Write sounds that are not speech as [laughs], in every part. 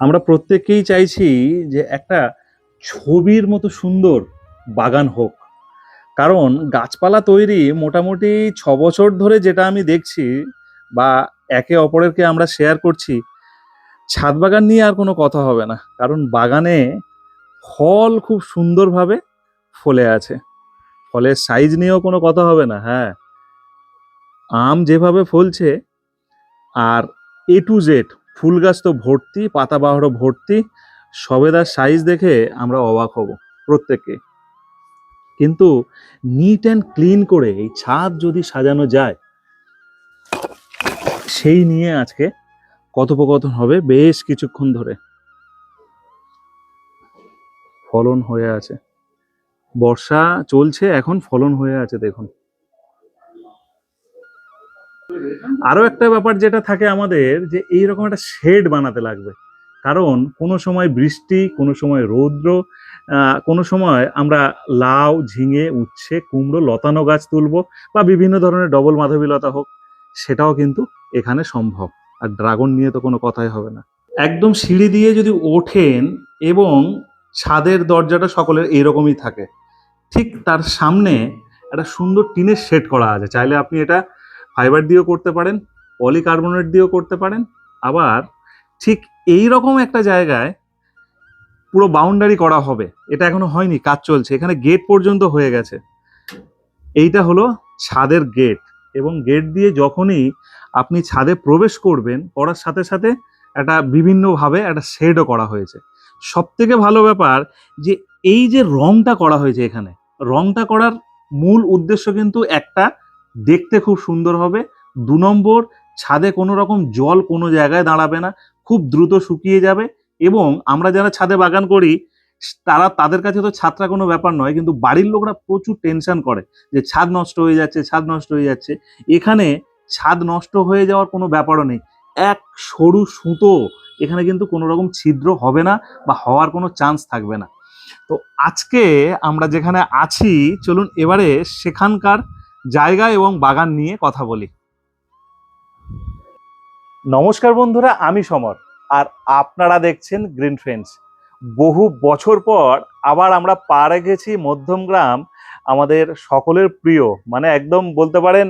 আমরা প্রত্যেকেই চাইছি যে একটা ছবির মতো সুন্দর বাগান হোক। কারণ গাছপালা তৈরি মোটামুটি ছ বছর ধরে যেটা আমি দেখছি বা একে অপরেরকে আমরা শেয়ার করছি, ছাদ বাগান নিয়ে আর কোনো কথা হবে না। কারণ বাগানে ফল খুব সুন্দরভাবে ফলে আছে। ফলের সাইজ নিয়েও কোনো কথা হবে না হ্যাঁ। আম যেভাবে ফলছে, আর এ টু জেড ফুল গাছ তো ভর্তি পাতাবাহারও ভর্তি সবেদার সাইজ দেখে আমরা অবাক হব প্রত্যেকে কিন্তু নিট অ্যান্ড ক্লিন করে এই ছাদ যদি সাজানো যায়, সেই নিয়ে আজকে কথোপকথন হবে বেশ কিছুক্ষণ ধরে। ফলন হয়ে আছে। বর্ষা চলছে, এখন ফলন হয়ে আছে, দেখুন। আরও একটা ব্যাপার যেটা থাকে আমাদের যে এইরকম একটা শেড বানাতে লাগবে। কারণ কোনো সময় বৃষ্টি, কোনো সময় রৌদ্র কোনো সময় আমরা লাউ, ঝিঙে, উচ্ছে, কুমড়ো, লতানো গাছ তুলব বা বিভিন্ন ধরনের ডবল মাধবী লতা হোক, সেটাও কিন্তু এখানে সম্ভব। আর ড্রাগন নিয়ে তো কোনো কথাই হবে না। একদম সিঁড়ি দিয়ে যদি ওঠেন এবং ছাদের দরজাটা সকলের এইরকমই থাকে, ঠিক তার সামনে একটা সুন্দর টিনের শেড করা আছে। চাইলে আপনি এটা ফাইবার দিয়েও করতে পারেন, পলিকার্বনেট দিয়েও করতে পারেন, আবার ঠিক এই রকম একটা জায়গায় পুরো বাউন্ডারি করা হবে। এটা এখনও হয়নি, কাজ চলছে। এখানে গেট পর্যন্ত হয়ে গেছে। এইটা হলো ছাদের গেট এবং গেট দিয়ে যখনই আপনি ছাদে প্রবেশ করবেন, করার সাথে সাথে একটা বিভিন্নভাবে একটা শেডও করা হয়েছে। সব থেকে ভালো ব্যাপার যে এই যে রংটা করা হয়েছে এখানে, রংটা করার মূল উদ্দেশ্য কিন্তু একটা দেখতে খুব সুন্দর হবে। দু নম্বর, ছাদে কোনো রকম জল কোনো জায়গায় দাঁড়াবে না, খুব দ্রুত শুকিয়ে যাবে এবং আমরা যারা ছাদে বাগান করি, তারা তাদের কাছে তো ছাদটা কোনো ব্যাপার নয়, কিন্তু বাড়ির লোকরা প্রচুর টেনশন করে যে ছাদ নষ্ট হয়ে যাচ্ছে, ছাদ নষ্ট হয়ে যাচ্ছে। এখানে ছাদ নষ্ট হয়ে যাওয়ার কোনো ব্যাপারও নেই। এক সরু সুতো, এখানে কিন্তু কোনো রকম ছিদ্র হবে না বা হওয়ার কোনো চান্স থাকবে না। তো আজকে আমরা যেখানে আছি, চলুন এবারে সেখানকার জায়গা এবং বাগান নিয়ে কথা বলি। নমস্কার বন্ধুরা, আমি সমর, আর আপনারা দেখছেন গ্রিন ফ্রেন্ডস বহু বছর পর আবার আমরা পা রেখেছি মধ্যমগ্রাম আমাদের সকলের প্রিয় মানে একদম বলতে পারেন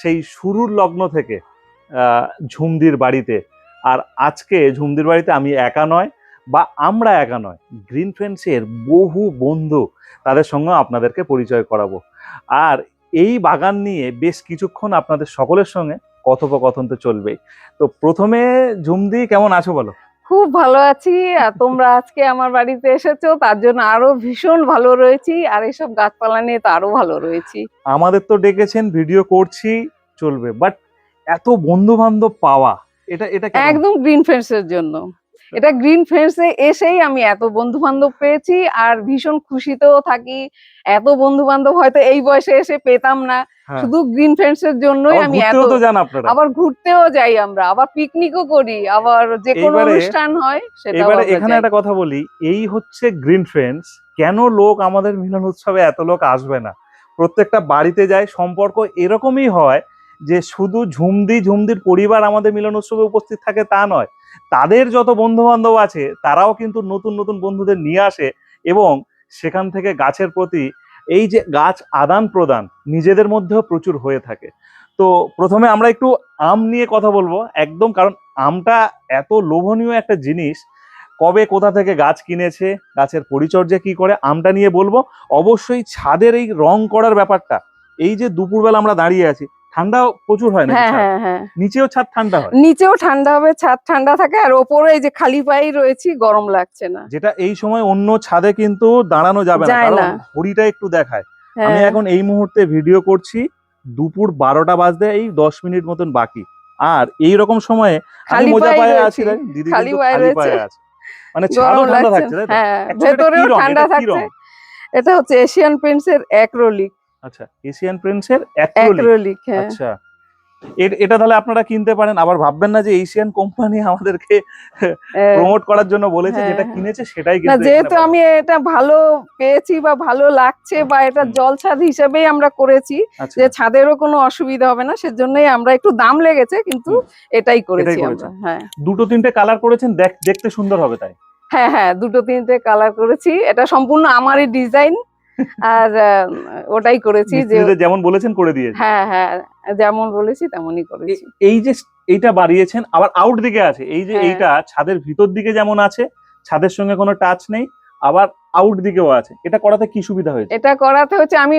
সেই শুরুর লগ্ন থেকে ঝুমদির বাড়িতে। আর আজকে ঝুমদির বাড়িতে আমি একা নয়, বা আমরা একা নয় গ্রিন ফ্রেন্ডসের বহু বন্ধু, তাদের সঙ্গে আপনাদেরকে পরিচয় করাবো। আর এই বাগান নিয়ে বেশ কিছুক্ষণ আপনাদের সকলের সঙ্গে কথোপকথন তো চলবেই। তো প্রথমে ঝুমদি কেমন আছো বলো? খুব ভালো আছি। আর তোমরা আজকে আমার বাড়িতে এসেছ তার জন্য আরও ভীষণ ভালো রয়েছি। আর এইসব গাছপালা নিয়ে তো আরও ভালো রয়েছি। আমাদের তো ডেকেছেন ভিডিও করছি চলবে। বাট এত বন্ধু বান্ধব পাওয়া এটা এটা একদম গ্রিন ফ্রেন্ডস এর জন্য। এটা গ্রিন ফ্রেন্ডস এসেই আমি এত বন্ধু বান্ধব পেয়েছি আর ভীষণ খুশিতেও থাকি। এত বন্ধু বান্ধব হয়তো এই বয়সে এসে পেতাম না। হ্যাঁ। শুধু গ্রিন ফ্রেন্ডস এর জন্যই আমি এত আবার ঘুরতেও যাই আমরা আবার পিকনিকও করি আবার যে কোনো অনুষ্ঠান হয় সেটাও এবারে এখানে একটা কথা বলি এই হচ্ছে গ্রিন ফ্রেন্ডস কেন লোক আমাদের মিলন উৎসবে এত লোক আসবে না? প্রত্যেকটা বাড়িতে যায় সম্পর্ক এরকমই হয় যে শুধু ঝুমদি ঝুমদির পরিবার আমাদের মিলন উৎসবে উপস্থিত থাকে তা নয় তাদের যত বন্ধু বান্ধব আছে, তারাও কিন্তু নতুন নতুন বন্ধুদের নিয়ে আসে এবং সেখান থেকে গাছের প্রতি এই যে গাছ আদান প্রদান নিজেদের মধ্যেও প্রচুর হয়ে থাকে। তো প্রথমে আমরা একটু আম নিয়ে কথা বলব একদম, কারণ আমটা এত লোভনীয় একটা জিনিস। কবে কোথা থেকে গাছ কিনেছে, গাছের পরিচর্যা কি করে, আমটা নিয়ে বলব। অবশ্যই ছাদের এই রং করার ব্যাপারটা, এই যে দুপুরবেলা আমরা দাঁড়িয়ে আছি ঠান্ডা প্রচুর হয় না হ্যাঁ হ্যাঁ হ্যাঁ। নিচেও ছাদ ঠান্ডা হয়? নিচেও ঠান্ডা হবে ছাদ ঠান্ডা থাকে আর ওপরে এই যে খালি পায়েই রয়েছি গরম লাগছে না। যেটা এই সময় অন্য ছাদে কিন্তু দাঁড়ানো যাবে না কারণ। ঘড়িটা একটু দেখায়। আমি হ্যাঁ এখন এই মুহূর্তে ভিডিও করছি দুপুর বারোটা বাজতে এই দশ মিনিট মতন বাকি। আর এই রকম সময়ে আমি খালি মোজা পায়ে পায়ে আছি দিদি খালি পায়ে পায়ে। আছে। মানে ছাদও ঠান্ডা থাকছে তাই তো? হ্যাঁ এটা ভেতরেও ঠান্ডা? থাকছে। এটা হচ্ছে এশিয়ান পেন্টস এর অ্যাক্রোলিক আচ্ছা এশিয়ান প্রিন্টসের অ্যাক্রিলিক আচ্ছা এটা তাহলে আপনারা কিনতে পারেন। আবার ভাববেন না যে এশিয়ান কোম্পানি আমাদেরকে প্রমোট করার জন্য বলেছে হ্যাঁ, যেটা হ্যাঁ। কিনেছে সেটাই না যেহেতু আমি এটা ভালো পেয়েছি বা ভালো লাগছে বা এটা হুম। জল হিসেবেই আমরা করেছি আচ্ছা। যে ছাদেরও কোনো অসুবিধা হবে না সেজন্যই আমরা একটু দাম লেগেছে কিন্তু এটাই করেছি আমরা হ্যাঁ। দুটো তিনটে কালার করেছেন দেখ দেখতে সুন্দর হবে তাই। হ্যাঁ হ্যাঁ দুটো তিনটে কালার করেছি। এটা সম্পূর্ণ আমারই ডিজাইন আর ওটাই করেছি যে যেমন বলেছেন করে দিয়েছি হ্যাঁ হ্যাঁ যেমন বলেছি তেমনই করেছি। এই যে এইটা বাড়িয়েছেন আবার আউট দিকে আছে এই যে হ্যাঁ। এইটা ছাদের ভিতর দিকে যেমন আছে ছাদের সঙ্গে কোনো টাচ নেই আবার আউট দিকেও আছে এটা করাতে কি সুবিধা হয়েছে? এটা করাতে হচ্ছে আমি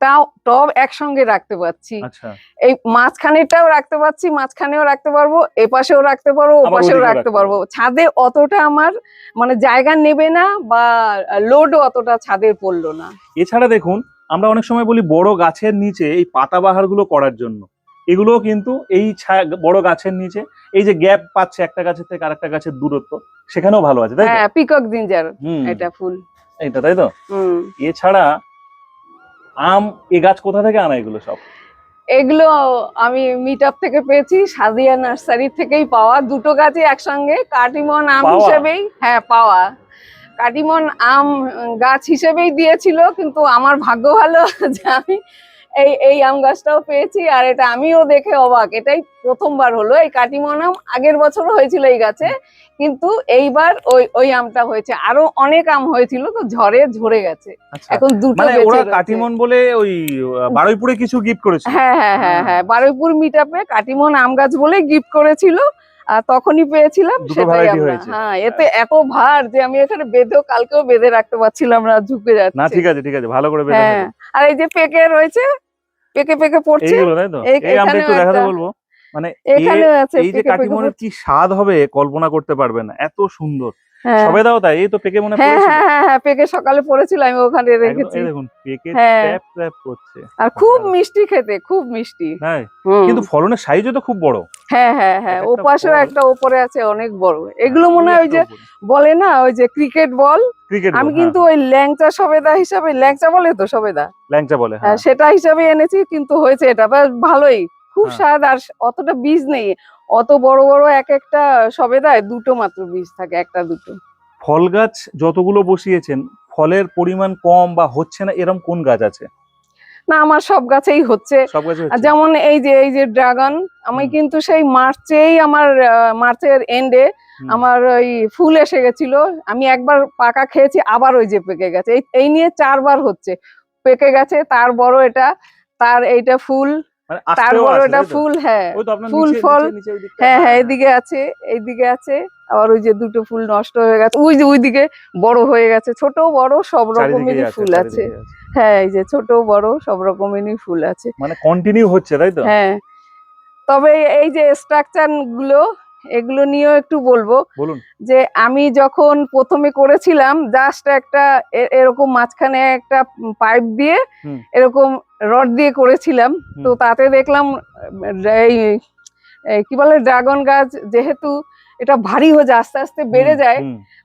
অনেকটা টব একসঙ্গে রাখতে পারছি। আচ্ছা। এই মাঝখানেটাও রাখতে পারছি মাঝখানেও রাখতে পারব এপাশেও রাখতে পারব ওপাশেও রাখতে পারব। ছাদে অতটা আমার মানে জায়গা নেবে না বা লোডও অতটা ছাদের পড়ল না। এছাড়া দেখুন আমরা অনেক সময় বলি বড় গাছের নিচে এই পাতাবাহারগুলো করার জন্য। এগুলোও কিন্তু এই বড় গাছের নিচে এই যে গ্যাপ পাচ্ছে একটা গাছের থেকে আরেকটা গাছের দূরত্ব সেখানেও ভালো আছে তাই? হ্যাঁ পিকক জিঞ্জার এটা ফুল। এইটা তাই তো? এছাড়া আম এ গাছ কোথা থেকে আনা এগুলো সব? এগুলো আমি মিট আপ থেকে পেয়েছি সাদিয়া নার্সারি থেকেই পাওয়া। দুটো গাছই একসঙ্গে কাটিমন আম হিসেবেই হ্যাঁ পাওয়া। কাটিমন আম গাছ হিসেবেই দিয়েছিল কিন্তু আমার ভাগ্য ভালো যে আমি এই এই আম গাছটাও পেয়েছি আর এটা আমিও দেখে অবাক। এটাই প্রথমবার হলো। এই কাটিমন আম আগের বছর হয়েছিল এই গাছে কিন্তু এইবার ওই ওই আমটা হয়েছে। আরও অনেক আম হয়েছিল তো ঝড়ে ঝরে গেছে। আচ্ছা। এখন দুটো মানে ওরা কাটিমন বলে ওই বারুইপুরে কিছু গিফট করেছে হ্যাঁ হ্যাঁ হ্যাঁ হ্যাঁ। বারুইপুর মিটআপে কাটিমন আম গাছ বলে গিফট করেছিল। আর তখনই পেয়েছিলাম সেটাই আমরা। হ্যাঁ এতে এত ভার যে আমি এখানে বেঁধেও কালকেও বেঁধে রাখতে পারছিলাম না ঝুঁকে যাচ্ছে। না ঠিক আছে ঠিক আছে। ভালো করে বেঁধে হ্যাঁ। আর এই যে পেকে রয়েছে পেকে পেকে পড়ছে? এইগুলো তাই তো? এই- এই একটু দেখাতে বলব। মানে এখানে আছে এই যে কাটিমনের কি স্বাদ হবে কল্পনা করতে পারবে না। এত সুন্দর। সবে দাও তাই? এই তো পেকে মনে হ্যাঁ হ্যাঁ হ্যাঁ হ্যাঁ পেকে সকালে পড়েছিল আমি ওখানে রেখেছি। দেখুন পেকে হ্যাঁ। ট্যাপ ট্যাপ করছে। আর খুব মিষ্টি খেতে খুব মিষ্টি। হ্যাঁ। কিন্তু ফলনের সাইজও তো খুব বড়। হ্যাঁ হ্যাঁ হ্যাঁ ওপাশেও একটা ওপরে আছে অনেক বড়। এগুলো মনে হয় ওই যে বলে না ওই যে ক্রিকেট বল? ক্রিকেট আমি কিন্তু হ্যাঁ, ওই ল্যাংচা সবেদা হিসাবে ল্যাংচা বলে তো সবেদা? ল্যাংচা বলে হ্যাঁ, হ্যাঁ সেটা হিসাবে এনেছি কিন্তু হয়েছে এটা ভালোই। খুব হ্যাঁ। স্বাদ আর অতটা বীজ নেই। অত বড় বড় এক একটা সবেদায় দুটো মাত্র বীজ থাকে একটা দুটো। ফল গাছ যতগুলো বসিয়েছেন ফলের পরিমাণ কম বা হচ্ছে না? এরকম কোন গাছ আছে? না আমার সব গাছেই হচ্ছে। যেমন এই যে এই যে ড্রাগন আমি কিন্তু সেই মার্চেই আমার মার্চের এন্ডে আমার ওই ফুল এসে গেছিল। আমি একবার পাকা খেয়েছি আবার ওই যে পেকে গেছে। এই নিয়ে চারবার হচ্ছে। পেকে গেছে তার বড় এটা তার এইটা ফুল মানে তার আস্তেও বড় আছে, এটা তাই তো? ফুল হ্যাঁ ফুল ফল। হ্যাঁ হ্যাঁ এদিকে আছে এইদিকে আছে। আবার ওই যে দুটো ফুল নষ্ট হয়ে গেছে। ওই যে ওইদিকে বড় হয়ে গেছে। ছোট বড় সব রকমেরই ফুল আছে। হ্যাঁ এই যে ছোট বড় সব রকমেরই ফুল আছে। মানে কন্টিনিউ হচ্ছে তাই তো? হ্যাঁ। তবে এই যে স্ট্রাকচারগুলো এগুলো নিয়েও একটু বলব। যে আমি যখন প্রথমে করেছিলাম জাস্ট একটা এরকম মাঝখানে একটা পাইপ দিয়ে এরকম রড দিয়ে করেছিলাম তো তাতে দেখলাম এই কি বলে ড্রাগন গাছ যেহেতু এটা ভারী হয়ে যায় আস্তে আস্তে বেড়ে যায়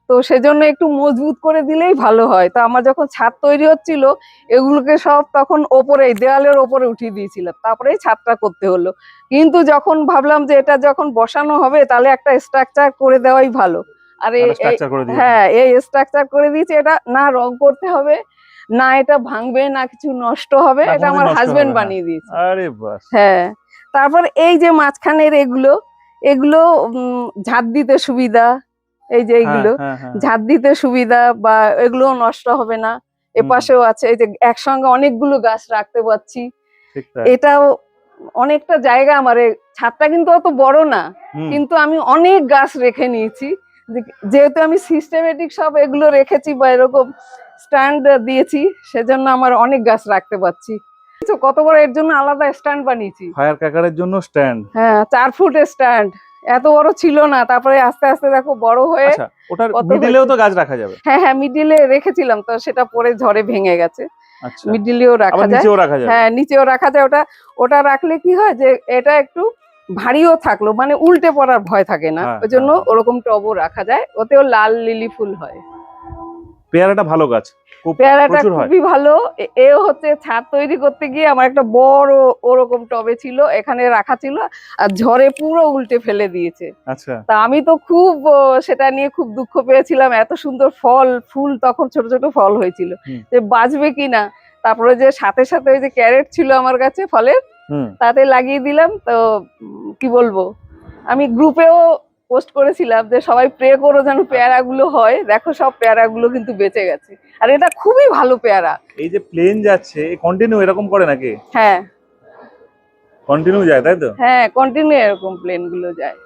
তো সেজন্য একটু মজবুত করে দিলেই ভালো হয়। তো আমার যখন ছাদ তৈরি হচ্ছিল এগুলোকে সব তখন ওপরে দেওয়ালের ওপরে উঠিয়ে দিয়েছিলাম তারপরেই ছাদটা করতে হলো। কিন্তু যখন ভাবলাম যে এটা যখন বসানো হবে তাহলে একটা স্ট্রাকচার করে দেওয়াই ভালো। আর। হ্যাঁ এই স্ট্রাকচার করে দিয়েছে এটা না রং করতে হবে না এটা ভাঙবে না কিছু নষ্ট হবে এটা আমার হাজবেন্ড বানিয়ে দিয়েছে। আরে বাস। হ্যাঁ তারপর এই যে মাঝখানের এগুলো এগুলো ঝাঁট দিতে সুবিধা এই যে এইগুলো হ্যাঁ, হ্যাঁ, ঝাঁট দিতে সুবিধা বা এগুলো নষ্ট হবে না। এপাশেও আছে এই যে একসঙ্গে অনেকগুলো গাছ রাখতে পারছি। এটাও অনেকটা জায়গা আমার ছাদটা কিন্তু অত বড় না কিন্তু আমি অনেক গাছ রেখে নিয়েছি। যেহেতু আমি সিস্টেমেটিক সব এগুলো রেখেছি বা এরকম স্ট্যান্ড দিয়েছি সেজন্য আমার অনেক গাছ রাখতে পারছি। কত বড় এর জন্য আলাদা স্ট্যান্ড বানিয়েছি। ফায়ার ক্র্যাকারের জন্য স্ট্যান্ড। হ্যাঁ চার ফুটের স্ট্যান্ড। এত বড় ছিল না তারপরে আস্তে আস্তে দেখো বড় হয়ে আচ্ছা ওটার মিডিলেও তো গাছ রাখা যাবে। হ্যাঁ হ্যাঁ মিডিলে রেখেছিলাম তো সেটা পরে ঝড়ে ভেঙে গেছে। আচ্ছা। মিডিলেও রাখা যায়। নিচেও রাখা যাবে। হ্যাঁ নিচেও রাখা যায়। ওটা ওটা রাখলে কি হয় যে এটা একটু ভারীও থাকল মানে উল্টে পড়ার ভয় থাকে না। হ্যাঁ, ওই জন্য হ্যাঁ। ওরকম টবও রাখা যায়। ওতেও লাল লিলি ফুল হয়। পেয়ারাটা ভালো গাছ। পেয়ারাটা খুবই ভালো। এও হচ্ছে ছাদ তৈরি করতে গিয়ে আমার একটা বড় ওরকম টবে ছিল এখানে রাখা ছিল আর ঝড়ে পুরো উল্টে ফেলে দিয়েছে। আচ্ছা। তা আমি তো খুব সেটা নিয়ে খুব দুঃখ পেয়েছিলাম। এত সুন্দর ফল ফুল তখন ছোট ছোট ফল হয়েছিল। যে বাঁচবে কিনা তারপরে যে সাথে সাথে ওই যে ক্যারেট ছিল আমার কাছে ফলের তাতে লাগিয়ে দিলাম। তো কি বলব? আমি গ্রুপেও পোস্ট করেছিলাম যে সবাই প্রে করো যেন পেয়ারাগুলো হয়। দেখো সব পেয়ারাগুলো কিন্তু বেঁচে গেছে। আর এটা খুবই ভালো পেয়ারা। এই যে প্লেন যাচ্ছে কন্টিনিউ এরকম করে নাকি? হ্যাঁ। কন্টিনিউ যায় তাই তো? হ্যাঁ কন্টিনিউ এরকম প্লেনগুলো যায়।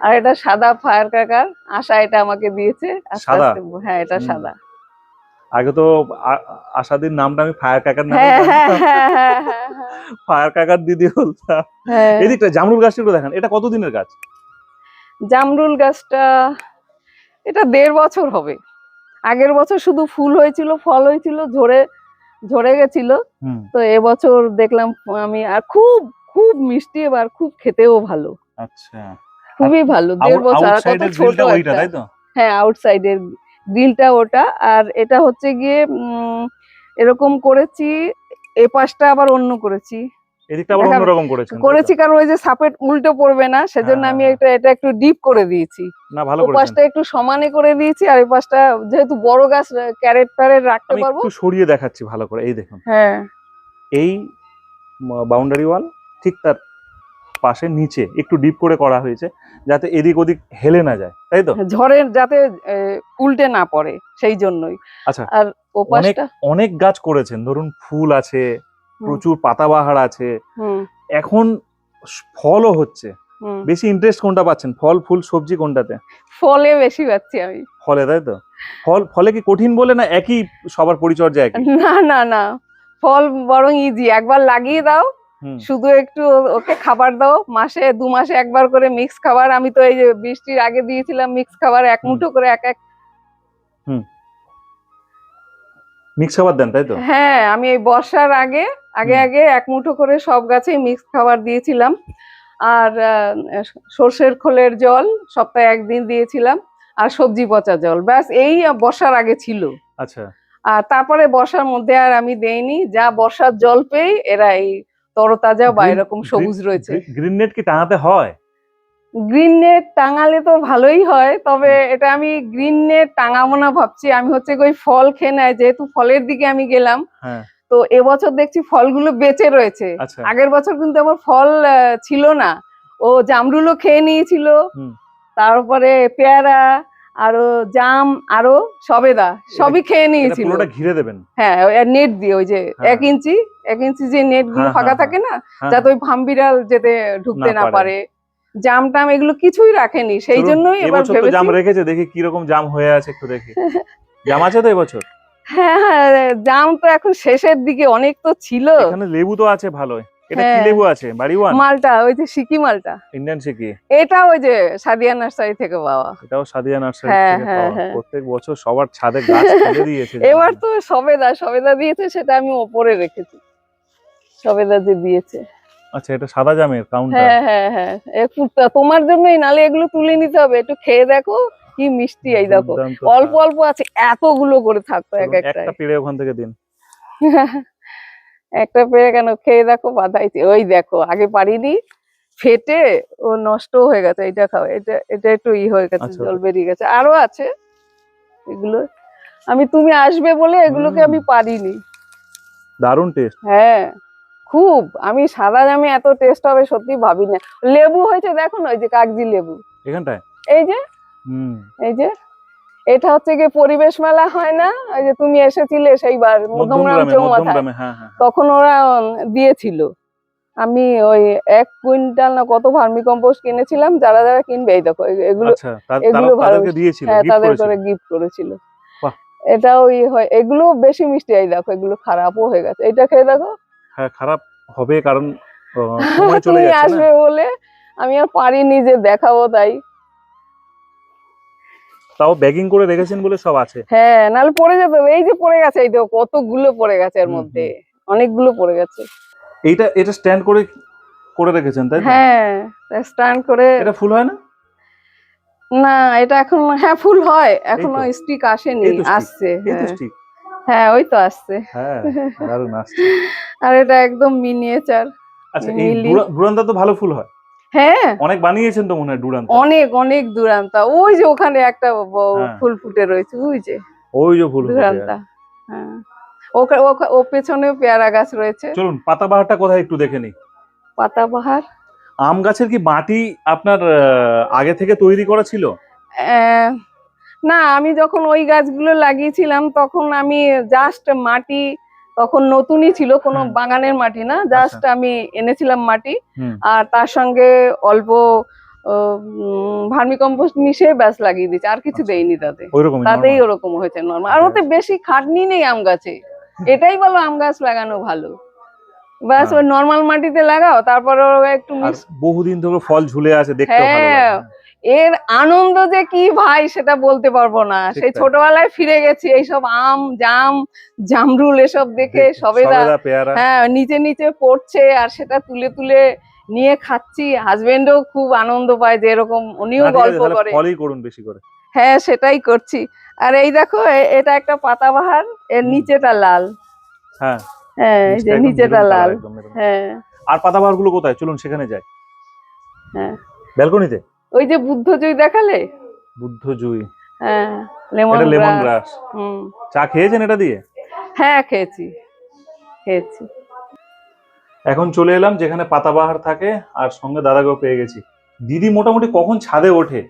আর এটা সাদা ফায়ার ক্র্যাকার আশা এটা আমাকে দিয়েছে। সাদা? হ্যাঁ এটা সাদা। আগে তো আশাদির নামটা আমি ফায়ার ক্যাকার নামে ফায়ার ক্যাকার [laughs] দিদি বলতাম। হ্যাঁ। এদিকটা জামরুল গাছটা দেখেন। এটা কতদিনের গাছ? জামরুল গাছটা এটা দেড় বছর হবে। আগের বছর শুধু ফুল হয়েছিল ফল হয়েছিল ঝরে ঝরে গেছিল। তো এবছর দেখলাম আমি আর খুব খুব মিষ্টি এবার খুব খেতেও ভালো। আচ্ছা। খুবই ভালো দেড় বছর আর কত ছোট গ্রিলটা ওইটা একটা। তাই তো? হ্যাঁ আউটসাইডের গ্রিলটা ওটা। আর এটা হচ্ছে গিয়ে উম, এরকম করেছি এ পাশটা আবার অন্য করেছি। এদিকটা আবার অন্যরকম করেছেন করেছি কারণ ওই যে সাপেট উল্টো পড়বে না সেজন্য আমি হ্যাঁ, এটা একটু ডিপ করে দিয়েছি। না ভালো করেছেন। পাশটা একটু সমানে করে দিয়েছি আর এই পাশটা যেহেতু বড় গাছ ক্যারেট ট্যারেট রাখতে পারব। একটু সরিয়ে দেখাচ্ছি ভালো করে এই দেখুন। হ্যাঁ। এই বাউন্ডারি ওয়াল ঠিক তার পাশে নিচে একটু ডিপ করে করা হয়েছে যাতে এদিক ওদিক হেলে না যায় তাই তো? ঝড়ের যাতে উল্টে না পড়ে সেই জন্যই। আচ্ছা আর অনেক অনেক গাছ করেছেন ধরুন ফুল আছে প্রচুর পাতাবাহার আছে। এখন ফলও হচ্ছে। বেশি ইন্টারেস্ট কোনটা পাচ্ছেন? ফল ফুল সবজি কোনটাতে? ফলে বেশি পাচ্ছি আমি। ফলে তাই তো? ফল ফলে কি কঠিন বলে না একই সবার পরিচর্যা একই? না না না। ফল বরং ইজি একবার লাগিয়ে দাও শুধু একটু ওকে খাবার দাও। মাসে দু মাসে একবার করে মিক্স খাবার। আমি তো এই যে বৃষ্টির আগে দিয়েছিলাম মিক্স খাবার। এক মুঠো করে এক এক মিক্স খাবার দেন তাই তো? হ্যাঁ আমি এই বর্ষার আগে আগে আগে এক মুঠো করে সব গাছেই মিক্স খাবার দিয়েছিলাম। আর সর্ষের খোলের জল সপ্তাহে একদিন দিয়েছিলাম আর সবজি পচা জল। ব্যাস এই বর্ষার আগে ছিল। আচ্ছা। আর তারপরে বর্ষার মধ্যে আর আমি দেইনি যা বর্ষার জল পেয়ে এরা এই তরতাজা বা এরকম সবুজ রয়েছে। গ্রিন নেট কি টাঙাতে হয়? গ্রিন নেট টাঙালে তো ভালোই হয় তবে এটা আমি গ্রিন নেট টাঙাবো না ভাবছি। আমি হচ্ছে ওই ফল খেয়ে নেয় যেহেতু ফলের দিকে আমি গেলাম। হ্যাঁ। তো এবছর দেখছি ফলগুলো বেঁচে রয়েছে। আচ্ছা। আগের বছর কিন্তু আমার ফল ছিল না। ও জামরুলও খেয়ে নিয়েছিল। তারপরে পেয়ারা আরও জাম আরও সবেদা সবই খেয়ে নিয়েছিল। পুরোটা ঘিরে দেবেন? হ্যাঁ নেট দিয়ে ওই যে হ্যাঁ। এক ইঞ্চি এক ইঞ্চি যে নেটগুলো হ্যাঁ, ফাঁকা থাকে না যাতে ওই ভামবিড়াল যেতে ঢুকতে না পারে। জাম টাম এগুলো কিছুই রাখেনি সেই জন্যই এবার ভেবেছি জাম রেখেছে দেখি কি রকম জাম হয়ে আছে একটু দেখি। [laughs] জাম আছে তো এবছর? হ্যাঁ জাম তো এখন শেষের দিকে অনেক তো ছিল। এখানে লেবু তো আছে ভালোই। এটা কি হ্যাঁ। লেবু আছে? বাড়ি ওয়ান? মালটা ওই যে সিকি মালটা। ইন্ডিয়ান সিকি। এটা ওই যে সাদিয়া নার্সারি থেকে পাওয়া। এটাও সাদিয়া নার্সারি হ্যাঁ, থেকে হ্যাঁ, পাওয়া। প্রত্যেক বছর সবার ছাদে গাছ ফেলে দিয়েছে [laughs] এবার তো সবেদা সবেদা দিয়েছে সেটা আমি ওপরে রেখেছি। সবেদা যে দিয়েছে। আচ্ছা এটা সাদা জামের কাউন্টার হ্যাঁ হ্যাঁ হ্যাঁ। তোমার জন্যই নালে এগুলো তুলে নিতে হবে। একটু খেয়ে দেখো কি মিষ্টি এই দেখো। অল্প অল্প আছে এতগুলো করে থাকতো এক একটা একটা পেড়ে ওখান থেকে দিন। [laughs] একটা পেয়ে কেন? খেয়ে দেখো বাধাইছে। ওই দেখো আগে পারিনি ফেটে ও নষ্ট হয়ে গেছে এটা খাও। এটা এটা একটু ই হয়ে গেছে আচ্ছা, জল বেরিয়ে গেছে। আরও আছে এগুলো। আমি তুমি আসবে বলে এগুলোকে আমি পারিনি দারুণ টেস্ট হ্যাঁ। খুব আমি সাদা জামে এত টেস্ট হবে সত্যি ভাবি না লেবু হয়েছে দেখো না ওই যে কাগজি লেবু। এখানটায়? এই যে? হুম। এই যে? এটা হচ্ছে গিয়ে পরিবেশ মেলা হয় না? ওই যে তুমি এসেছিলে সেইবার মধ্যমগ্রাম মধ্যমগ্রামে হ্যাঁ হ্যাঁ। তখন ওরা দিয়েছিল। আমি ওই এক কুইন্টাল না কত ভার্মি কম্পোস্ট কিনেছিলাম যারা যারা কিনবে এই দেখো এগুলো আচ্ছা এগুলো ভালো হ্যাঁ তাদের। করে গিফট করেছিল। এটাও ই হয় এগুলো বেশি মিষ্টি এই দেখো এগুলো খারাপও হয়ে গেছে। এটা খেয়ে দেখো খারাপ হবে কারণ সময় চলে তুমি যাচ্ছে আসবে বলে আমি আর পারিনি যে দেখাবো তাই। তাও ব্যাগিং করে রেখেছেন বলে সব আছে। হ্যাঁ নাহলে পড়ে যেত। এই যে পড়ে গেছে এই দেখো কতগুলো পড়ে গেছে এর মধ্যে। অনেকগুলো পড়ে গেছে। এইটা এটা স্ট্যান্ড করে করে রেখেছেন তাই হ্যাঁ স্ট্যান্ড করে এটা ফুল হয় না? না এটা এখন হ্যাঁ ফুল হয়। এখনও স্টিক আসেনি আসছে হ্যাঁ। হ্যাঁ ওই তো আসছে। হ্যাঁ দারুণ আসছে। আর এটা একদম মিনিয়েচার আচ্ছা এই। ডুরান্তা তো ভালো ফুল হয়। হ্যাঁ। অনেক বানিয়েছেন তো মনে হয় ডুরান্তা। অনেক অনেক দূরান্তা ওই যে ওখানে একটা হ্যাঁ। ফুল ফুটে রয়েছে ওই যে ওই যে ফুল দূরান্তা হ্যাঁ। ও পেছনেও পেয়ারা গাছ রয়েছে। চলুন পাতাবাহারটা কোথায় একটু দেখে নিই। পাতাবাহার? আম গাছের কি মাটি আপনার আগে থেকে তৈরি করা ছিল? না আমি যখন ওই গাছগুলো লাগিয়েছিলাম তখন আমি জাস্ট মাটি তখন নতুনই ছিল কোনো বাগানের মাটি না জাস্ট আমি এনেছিলাম মাটি। আর তার সঙ্গে অল্প ভার্মি কম্পোস্ট মিশিয়ে ব্যাস লাগিয়ে দিয়েছি আর কিছু আচ্ছা। দেইনি তাতে। তাতেই ওরকম হয়েছে নর্মাল আর ওতে বেশি খাটনি নেই আম গাছে। এটাই বলো আম গাছ লাগানো ভালো। ব্যাস হ্যাঁ। ওই নর্মাল মাটিতে লাগাও তারপর একটু বহুদিন ধরে ফল ঝুলে আছে দেখতে ভালো হ্যাঁ, এর আনন্দ যে কি ভাই সেটা বলতে পারব না। সেই ছোটবেলায় ফিরে গেছি এইসব আম জাম জামরুল এসব দেখে সবেদা হ্যাঁ নিচে নিচে পড়ছে আর সেটা তুলে তুলে নিয়ে খাচ্ছি। হাজবেন্ডও খুব আনন্দ পায় যে এরকম উনিও গল্প করে। ফলই করুন বেশি করে। হ্যাঁ সেটাই করছি। আর এই দেখো এটা একটা পাতাবাহার এর নিচেটা লাল। হ্যাঁ। হ্যাঁ যে নিচেটা লাল। হ্যাঁ। আর পাতাবাহারগুলো কোথায়? চলুন সেখানে যাই। হ্যাঁ। ব্যালকনিতে? ওই যে বুদ্ধজয় দেখালে? বুদ্ধ জুই। হ্যাঁ লেমন লেমন গ্রাস। গ্রাস। হুম। চা খেয়েছেন এটা দিয়ে? হ্যাঁ খেয়েছি। খেয়েছি। এখন চলে এলাম যেখানে পাতাবাহার থাকে আর সঙ্গে দাদাকেও পেয়ে গেছি। দিদি মোটামুটি কখন ছাদে ওঠে?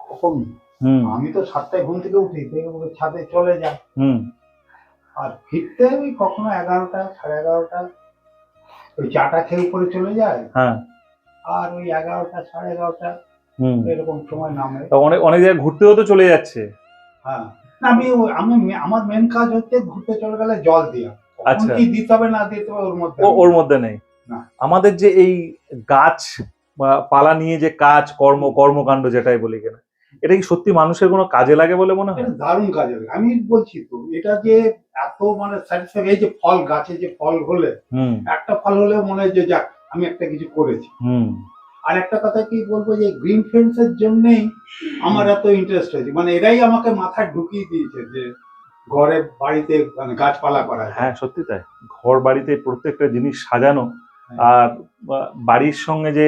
কখন? হুম। আমি তো সাতটায় ঘুম থেকে উঠি দেখে ছাদে চলে যাই। হুম। আর ফিরতে ওই কখনো এগারোটা সাড়ে এগারোটা ওই চাটা খেয়ে উপরে চলে যায়? হ্যাঁ। আর ওই এগারোটা সাড়ে এগারোটা এরকম সময় নামে। অনেক অনেক জায়গায় ঘুরতেও তো চলে যাচ্ছে। হ্যাঁ। আমি আমি আমার মেন কাজ হচ্ছে ঘুরতে চলে গেলে জল দেওয়া আচ্ছা। কি দিতে হবে না দিতে হবে ওর মধ্যে ওর মধ্যে নেই। আমাদের যে এই গাছ বা পালা নিয়ে যে কাজ কর্ম কর্মকাণ্ড যেটাই বলি কিনা এটা কি সত্যি মানুষের কোনো কাজে লাগে বলে মনে হয়? দারুণ কাজ লাগে। আমি বলছি তো এটা যে এত মানে স্যাটিসফাই এই যে ফল গাছে যে ফল হলে একটা ফল হলে মনে হয় যে যাক আমি একটা কিছু করেছি। হুম। আর একটা কথা কি বলব যে গ্রিন ফ্রেন্ডস এর জন্যই আমার এত ইন্টারেস্ট হয়েছে। মানে এরাই আমাকে মাথায় ঢুকিয়ে দিয়েছে যে ঘরে বাড়িতে মানে গাছপালা করা। হ্যাঁ সত্যি তাই। ঘর বাড়িতে প্রত্যেকটা জিনিস সাজানো হ্যাঁ। আর বাড়ির সঙ্গে যে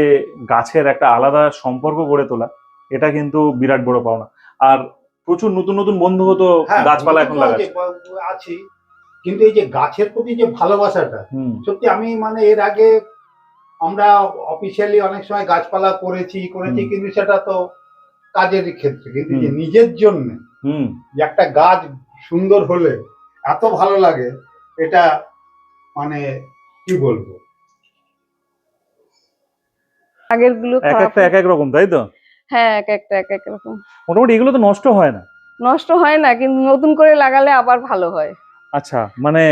গাছের একটা আলাদা সম্পর্ক গড়ে তোলা এটা কিন্তু বিরাট বড় পাওনা। আর প্রচুর নতুন নতুন বন্ধু হতো হ্যাঁ, গাছপালা এখন লাগাচ্ছে আছি। কিন্তু এই যে গাছের প্রতি যে ভালোবাসাটা সত্যি আমি মানে এর আগে আমরা অফিসিয়ালি অনেক সময় গাছপালা করেছি করেছি কিন্তু সেটা তো কাজের ক্ষেত্রে। কিন্তু যে নিজের জন্য যে একটা গাছ সুন্দর হলে এত ভালো লাগে এটা মানে কি বলব? আগেরগুলো এক একটা এক এক রকম তাই তো? হ্যাঁ এক একটা এক এক রকম। মোটামুটি এগুলো তো নষ্ট হয় না। নষ্ট হয় না কিন্তু নতুন করে লাগালে আবার ভালো হয়। আচ্ছা মানে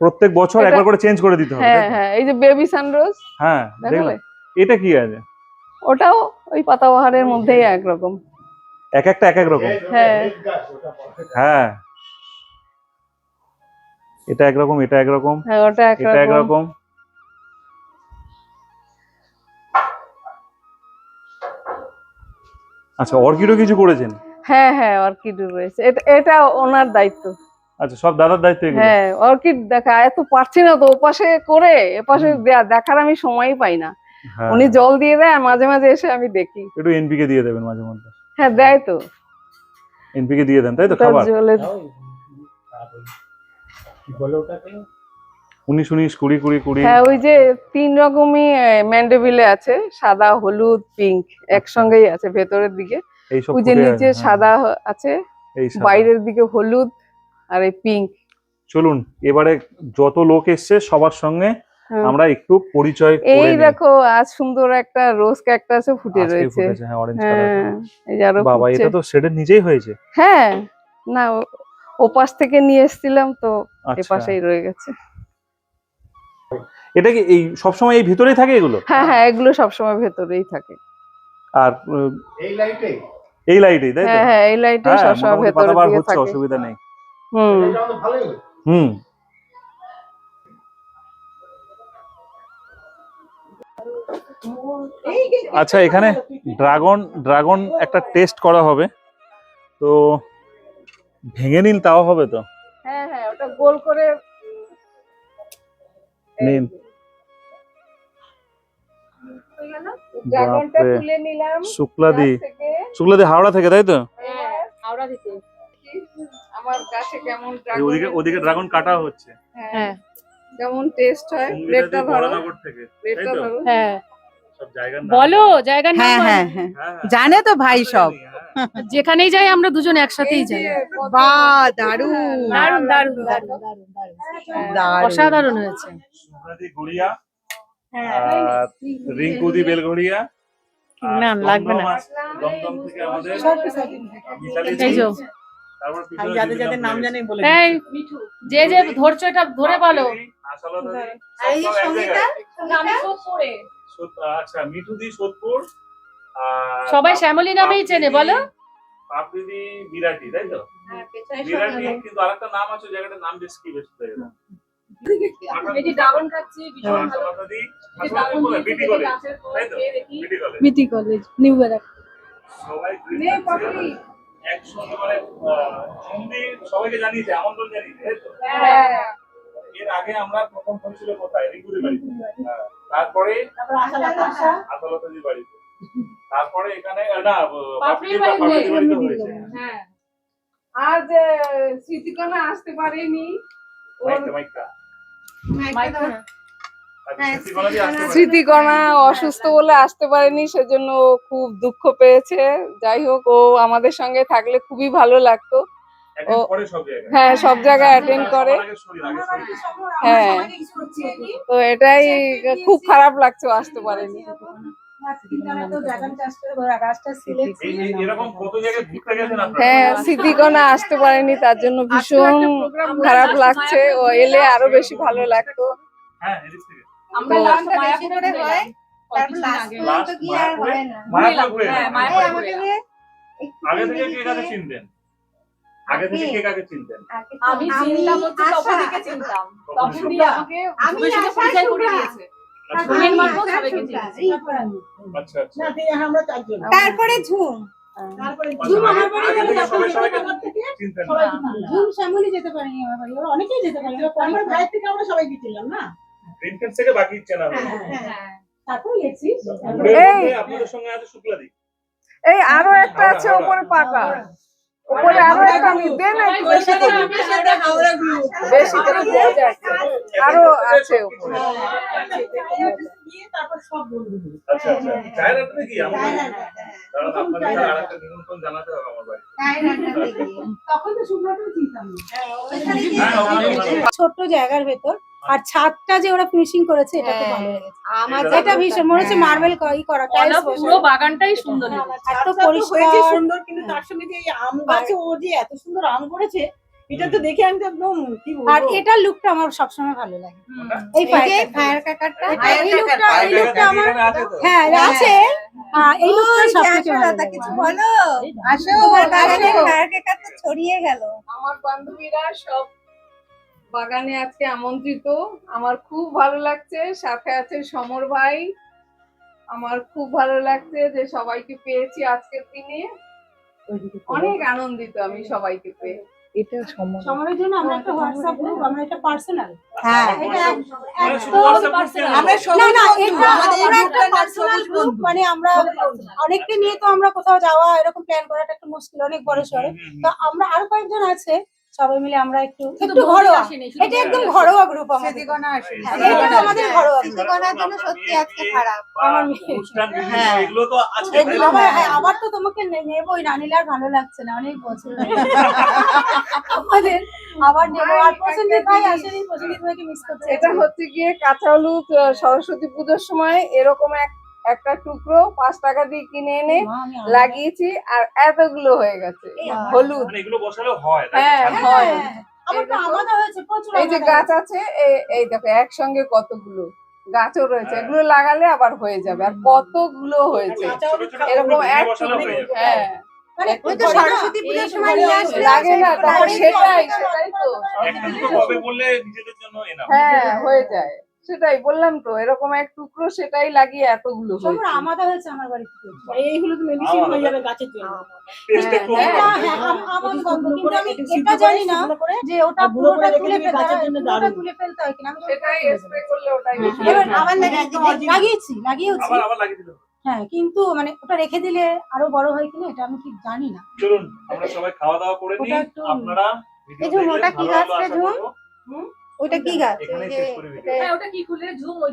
প্রত্যেক বছর একবার করে চেঞ্জ করে দিতে হবে হ্যাঁ হ্যাঁ এই যে বেবি সানরোজ হ্যাঁ দেখালে? এটা কি আছে? ওটাও ওই পাতাবাহারের মধ্যেই একরকম। এক একটা এক এক রকম? হ্যাঁ। হ্যাঁ। এটা একরকম এটা একরকম হ্যাঁ ওটা এটা একরকম। আচ্ছা অর্কিডও কিছু করেছেন? হ্যাঁ হ্যাঁ অর্কিড রয়েছে। এটা এটা ওনার দায়িত্ব। আচ্ছা সব দাদার দায়িত্ব হ্যাঁ অর্কিড দেখা এত পারছি না তো ওপাশে করে এপাশে। দেখার আমি সময়ই পাই না। হ্যাঁ, উনি জল দিয়ে দেয় মাঝে মাঝে এসে আমি দেখি। একটু এনপিকে দিয়ে দেবেন মাঝে মধ্যে। হ্যাঁ দেয় তো। এনপিকে দিয়ে দেন তাই তো খাবার? জলের উনিশ উনিশ কুড়ি কুড়ি কুড়ি। হ্যাঁ ওই যে তিন রকমই ম্যান্ডেবিলে আছে সাদা হলুদ পিঙ্ক একসঙ্গেই আছে ভেতরের দিকে। ওই যে নিচে হ্যাঁ, সাদা আছে বাইরের দিকে হলুদ আর এই পিঙ্ক চলুন এবারে যত লোক এসছে সবার সঙ্গে। আমরা একটু পরিচয় করে এই দেখো আজ সুন্দর একটা রোজ ক্যাকটাসও ফুটে রয়েছে। হ্যাঁ অরেঞ্জ কালার হ্যাঁ এই যে আরও বাবা এটা তো শেডের নিচেই হয়েছে? হ্যাঁ না ও- ওপাশ থেকে নিয়ে এসেছিলাম তো আচ্ছা। এপাশেই রয়ে গেছে। এটা কি এই সবসময় এই ভিতরেই থাকে এগুলো? হ্যাঁ হ্যাঁ এগুলো সবসময় ভেতরেই থাকে। আর এই লাইটে এই লাইটেই তাই তো? হ্যাঁ হ্যাঁ এই লাইটে হ্যাঁ সবসময় হচ্ছে থাকে। অসুবিধা নেই। হুম। আচ্ছা এখানে ড্রাগন ড্রাগন একটা টেস্ট করা হবে। তো ভেঙে নিন তাও হবে তো। হ্যাঁ হ্যাঁ ওটা গোল করে নিন। ড্রাগনটা বাপরে। তুলে নিলাম শুক্লাদি। শুক্লাদি হাওড়া থেকে তাই তো? হ্যাঁ, হাওড়া দিতে আমার গাছে কেমন ওদিকে ওদিকে ড্রাগন কাটা হচ্ছে। হ্যাঁ। কেমন টেস্ট হয় থেকে। হ্যাঁ। সব জায়গার নাম। বলো জায়গার নাম হ্যাঁ হ্যাঁ হ্যাঁ। হ্যাঁ, হ্যাঁ। জানে তো ভাই সব। হ্যাঁ। যেখানেই যাই আমরা দুজন একসাথেই যাই। কত- বাহ দারুণ। দারুণ দারুণ দারুণ। দারুণ দারুণ। দারুণ দারুণ। অসাধারণ হয়েছে। গড়িয়া হ্যাঁ। রিঙ্কুদি বেলঘড়িয়া না, লাগবে না। দমদম থেকে আমাদের এই যাদের যাদের নাম place। বলে এই যে যে ধরছো এটা ধরে বলো। এই সঙ্গীতা? আচ্ছা মিঠুদি সোদপুর সবাই শ্যামলী নামেই চেনে বলো। পাপড়িদি বিরাটি তাই তো? বিরাটি কিন্তু আরেকটা নাম আছে জায়গাটার নাম বেশ কি বেশ হয়ে গেল বলে কলেজ বিটি কলেজ নিউ ব্যারাক সবাই একসঙ্গে মানে আহ, হিন্দি সবাইকে জানিয়েছে আমন্ত্রণ জানিয়েছে তো? হ্যাঁ। এর আগে আমরা প্রথম হয়েছিল কোথায়? বাড়িতে হ্যাঁ। তারপরে আদালতের বাড়িতে তারপরে এখানে না হয়েছে। হ্যাঁ। আজ স্মৃতিকণা আসতে পারেনি ওর মাইকটা। স্মৃতিকণা অসুস্থ বলে আসতে পারেনি সেজন্য ও খুব দুঃখ পেয়েছে। যাই হোক ও আমাদের সঙ্গে থাকলে খুবই ভালো লাগতো। ও- করে সব জায়গায়। হ্যাঁ সব জায়গায় অ্যাটেন্ড করে। হ্যাঁ তো এটাই খুব খারাপ লাগছে আসতে পারেনি। এই- এই- এরকম কত জায়গায় ঘুরতে গেছেন আপনারা? হ্যাঁ স্মৃতিকণা আসতে পারেনি তার জন্য ভীষণ খারাপ লাগছে। ও এলে আরও বেশি ভালো লাগতো। হ্যাঁ। আমরা তো- মায়াপুরে হয় তারপর last Last মায়াপুরে? মায়াপুরে হ্যাঁ, মায়াপুরে আগে থেকে কে কাকে চিনতেন? আগে থেকে কে কাকে চিনতেন? আমি চিনতাম হচ্ছে তপদিকে চিনতাম। তপদি আমাকে আমি আমি আশা করে দিয়েছে। আচ্ছা, তুমি মাত্র সবাইকে চিনছি আচ্ছা আচ্ছা। তারপরে ঝুম। তারপরে ঝুম আচ্ছা। চিনতো। ঝুম শ্যামলি যেতে পারেনি আমার বাড়ি। অনেকেই যেতে পারেনি আমার ভাইয়ের থেকে আমরা সবাই গেছিলাম না? থেকে বাকি চেনা। হ্যাঁ ঘুরে এই- আপনাদের সঙ্গে আছে শুক্লাদি এই আরও একটা আছে ওপরে পাকা। ওপরে আরও একটা আমি দে না একটু বেশি করে। বেশি করে দেওয়া যায়। আরও আছে। আচ্ছা আচ্ছা। চায়ের কি আমাদের হ্যাঁ, হ্যাঁ, হ্যাঁ। আপনাদের আরেকটা নিমন্ত্রণ জানাতে হবে আমার বাড়ি। হ্যাঁ। ছোট্ট জায়গার ভেতর। আর ছাদটা যে ওরা ফিনিশিং করেছে এটা খুব ভালো লেগেছে। আমার এটা ভীষণ মনে হচ্ছে মার্বেল কই করা টাইলস পুরো বাগানটাই সুন্দর লেগেছে। এত তো পরিষ্কার। হয়েছে সুন্দর কিন্তু তার সঙ্গে যে এই আম গাছে ও যে এত সুন্দর আম করেছে এটা তো দেখে আমি তো একদম কি বলব? আর এটার লুকটা আমার সবসময় ভালো লাগে। এই ফায়ার ক্র্যাকারটা এই লুকটা এই লুকটা আমার হ্যাঁ আছে। এই লুকটা সবথেকে ভালো। লাগে বলো আসো তোমার বাগানে ছড়িয়ে গেল। আমার বান্ধবীরা সব বাগানে আজকে আমন্ত্রিত। আমার খুব ভালো লাগছে। সাথে আছে সমর ভাই। আমার খুব ভালো লাগছে যে সবাইকে পেয়েছি আজকের দিনে। অনেক আনন্দিত আমি সবাইকে পেয়ে। সময়ের জন্য আমরা একটা হোয়াটসঅ্যাপ গ্রুপ আমরা একটা পার্সোনাল হ্যাঁ। এটা শুধু WhatsApp group কেন? আমরা না না এটা আমাদের একটা পার্সোনাল গ্রুপ মানে আমরা অনেককে নিয়ে তো আমরা কোথাও যাওয়া এরকম প্ল্যান করাটা একটু মুশকিল অনেক বড় তো আমরা আরও কয়েকজন আছে। সবাই মিলে আমরা একটু একটু ঘরোয়া। আসেনি, এটা একদম ঘরোয়া গ্রুপ আমাদের। হ্যাঁ, এটা আমাদের ঘরোয়া জন্য সত্যি আজকে খারাপ আমার হ্যাঁ। এগুলো তো আজকে হ্যাঁ আমার তো তোমাকে নেবোই না নিলে আর ভালো লাগছে না অনেক বছর আমাদের আবার নেব। আর প্রসেনজিৎ ভাই আসেনি। প্রসেনজিৎ ভাইকে মিস করছে এটা হচ্ছে গিয়ে কাঁচা হলুদ আহ, সরস্বতী পুজোর সময় এরকম এক একটা টুকরো পাঁচ টাকা দিয়ে কিনে এনে। লাগিয়েছি আর এতগুলো হয়ে গেছে। হলুদ। মানে হয় হ্যাঁ হয়। হ্যাঁ, এই দেখো। আমাদা হয়েছে প্রচুর এই যে গাছ আছে এ- এই দেখো একসঙ্গে কতগুলো গাছও রয়েছে। এগুলো লাগালে আবার হয়ে যাবে আর কতগুলো হয়েছে। এরকম এক হয়ে। হ্যাঁ। মানে আসলে লাগে না সেটাই সেটাই তো। হ্যাঁ হয়ে যায়। সেটাই বললাম তো এরকম এক টুকরো সেটাই লাগিয়ে এতগুলো হয়েছে। আমাদা হয়েছে আমার বাড়িতে এইগুলো তো মেডিসিন হয়ে যাবে গাছের জন্য হ্যাঁ, হ্যাঁ। হ্যাঁ, এটা জানি না যে ওটা পুরোটা তুলে গাছের জন্য দারুণ। তুলে ফেলতে হয় কিনা সেটাই স্প্রে করলে ওটাই হ্যাঁ, এবার হ্যাঁ। আবার লাগি- একদম original। লাগিয়েছি লাগিয়েছি আবার আবার লাগিয়ে দিল হ্যাঁ কিন্তু মানে ওটা রেখে দিলে আরও বড় হয় কিনা এটা আমি ঠিক জানি না চলুন আমরা সবাই খাওয়া দাওয়া করে নিই ওটা একটু- আপনারা এই দেখলেন, ওটা কি গাছ রে ঝুম? করব। ওইটা কি গাছ এখানেই এই যে শেষ করি ভিডিও হ্যাঁ ওটা কি খুলে ঝুম ওই